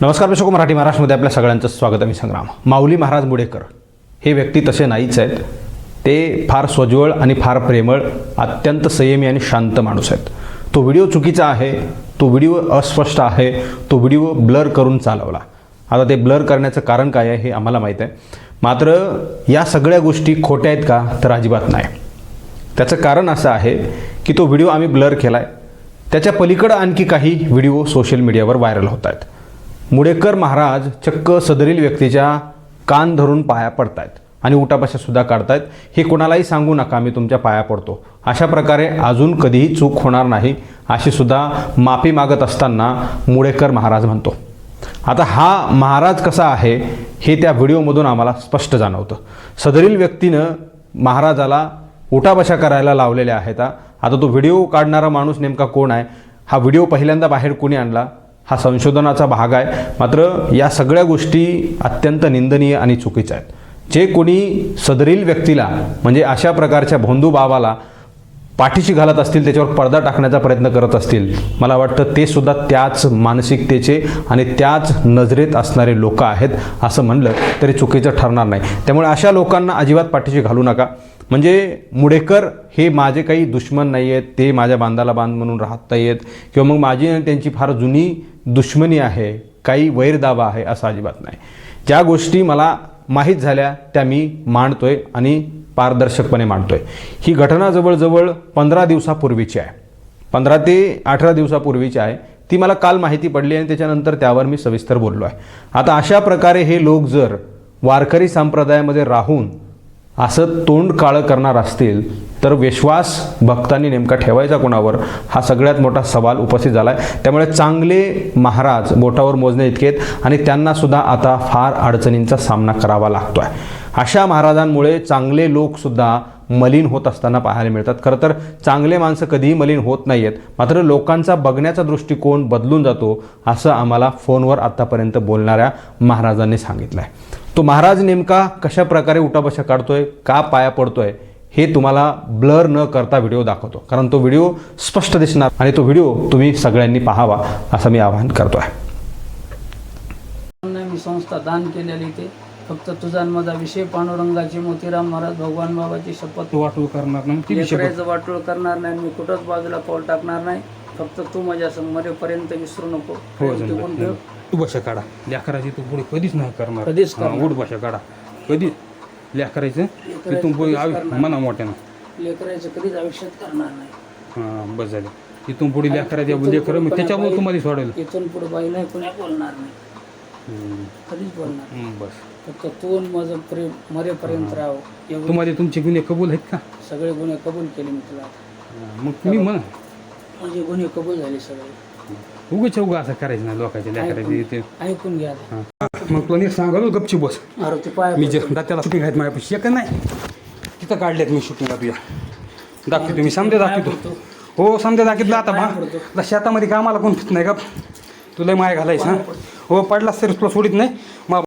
नमस्कार प्रेक्षक मराठी महाराष्ट्रमध्ये आपल्या सगळ्यांचं स्वागत आहे. मी संग्राम. माऊली महाराज मुडेकर हे व्यक्ती तसे नाहीच आहेत. ते फार स्वज्वळ आणि फार प्रेमळ अत्यंत संयमी आणि शांत माणूस आहेत. तो व्हिडिओ चुकीचा आहे तो व्हिडिओ अस्पष्ट आहे तो व्हिडिओ ब्लर करून चालवला. आता ते ब्लर करण्याचं कारण काय आहे हे आम्हाला माहीत आहे. मात्र या सगळ्या गोष्टी खोट्या आहेत का? तर अजिबात नाही. त्याचं कारण असं आहे की तो व्हिडिओ आम्ही ब्लर केला आहे त्याच्या पलीकडं आणखी काही व्हिडिओ सोशल मीडियावर व्हायरल होत आहेत. मुडेकर महाराज चक्क सदरील व्यक्तीच्या कान धरून पाया पडतायत आणि उठापाशा सुद्धा काढतायत. हे कोणालाही सांगू नका मी तुमच्या पाया पडतो. अशा प्रकारे अजून कधीही चूक होणार नाही अशी सुद्धा माफी मागत असताना मुडेकर महाराज म्हणतो. आता हा महाराज कसा आहे हे त्या व्हिडिओमधून आम्हाला स्पष्ट जाणवतं. सदरील व्यक्तीनं महाराजाला उठाबशा करायला लावलेल्या आहेत. आता तो व्हिडिओ काढणारा माणूस नेमका कोण आहे? हा व्हिडिओ पहिल्यांदा बाहेर कोणी आणला? हा संशोधनाचा भाग आहे. मात्र या सगळ्या गोष्टी अत्यंत निंदनीय आणि चुकीच्या आहेत. जे कोणी सदरील व्यक्तीला म्हणजे अशा प्रकारच्या भोंदू बाबाला पाठीशी घालत असतील त्याच्यावर पडदा टाकण्याचा प्रयत्न करत असतील मला वाटतं ते सुद्धा त्याच मानसिकतेचे आणि त्याच नजरेत असणारे लोक आहेत असं म्हणलं तरी चुकीचं ठरणार नाही. त्यामुळे अशा लोकांना अजिबात पाठीशी घालू नका. म्हणजे मुडेकर हे माझे काही दुश्मन नाही आहेत ते माझ्या बांधाला बांध म्हणून राहत नाही आहेत किंवा मग माझी आणि त्यांची फार जुनी दुश्मनी आहे काही वैरदावा आहे असं अजिबात नाही. ज्या गोष्टी मला माहीत झाल्या त्या मी मांडतोय आणि पारदर्शकपणे मांडतोय. ही घटना जवळजवळ पंधरा दिवसापूर्वीची आहे. पंधरा ते अठरा दिवसापूर्वीची आहे. ती मला काल माहिती पडली आणि त्याच्यानंतर त्यावर मी सविस्तर बोललो आहे. आता अशा प्रकारे हे लोक जर वारकरी संप्रदायामध्ये राहून असं तोंड काळं करणार असतील तर विश्वास भक्तांनी नेमका ठेवायचा कोणावर? हा सगळ्यात मोठा सवाल उपस्थित झाला आहे त्यामुळे चांगले महाराज बोटावर मोजणे इतके आहेत आणि त्यांनासुद्धा आता फार अडचणींचा सामना करावा लागतो आहे अशा महाराजांमुळे चांगले लोकसुद्धा मलिन होत असताना पाहायला मिळतात. खरं तर चांगले माणसं कधीही मलिन होत नाही आहेत मात्र लोकांचा बघण्याचा दृष्टिकोन बदलून जातो असं आम्हाला फोनवर आत्तापर्यंत बोलणाऱ्या महाराजांनी सांगितलं आहे तो महाराज नेमका कशा प्रकारे उठाबशा काढतोय? का पाया पडतोय? हे तुम्हाला ब्लर न करता व्हिडिओ दाखवतो. कारण तो व्हिडिओ स्पष्ट दिसणार आणि तो व्हिडिओ तुम्ही सगळ्यांनी पाहावा असं मी आवाहन करतो आहे मी संस्था दान केलेली ते. फक्त तुझा माझा विषय पांडुरंगाची मोतीराम महाराज भगवान बाबाची शपथ तू वाटू करणार नाही वाटोळ करणार नाही मी कुठंच बाजूला पाऊल टाकणार नाही. फक्त तू माझ्या मरेपर्यंत विसरू नको. हो. तू भाषा काढा. लेकराची तू पुढे कधीच नाही करणार. कधीच उठ काढा. कधी लेकरायचं तिथून पुढे आवी- मना मोठ्यानं. लेकराचं कधीच आयुष्यात करणार नाही. हां बस झालं. तिथून पुढे लेकराच्या लेकर मी त्याच्यामुळे तुम्हाला सोडेल इथून पुढे बाई नाही कोणी बोलणार नाही. हम्म, कधीच बोलणार. हम्म, बस. फक्त तू आणि माझं प्रेम मरेपर्यंत राहावं. एवढे तुम्हाला तुमचे गुन्हे कबूल आहेत का? सगळे गुन्हे कबूल केले मी तुला. हा, मग तुम्ही म्हणा. म्हणजे गुन्हे कबूल झाले सगळे. उगाच उगा असं करायचं नाही लोकांच्या लेकराचे ते ऐकून घ्या. हां. मग तुला नीट सांगाल गपची बस. अरे तू पाय मी जे दात्याला शूटिंग आहेत माझ्यापाशी एक नाही. तिथं काढलेत मी शूटिंग तुझ्या दाखवतो मी समजा दाखवतो. हो समजा दाखवलं आता भा शेतामध्ये कामाला कोण फित नाही का तुला माय घालायचं हा? हो पडलास तरी तुला सोडित नाही. मग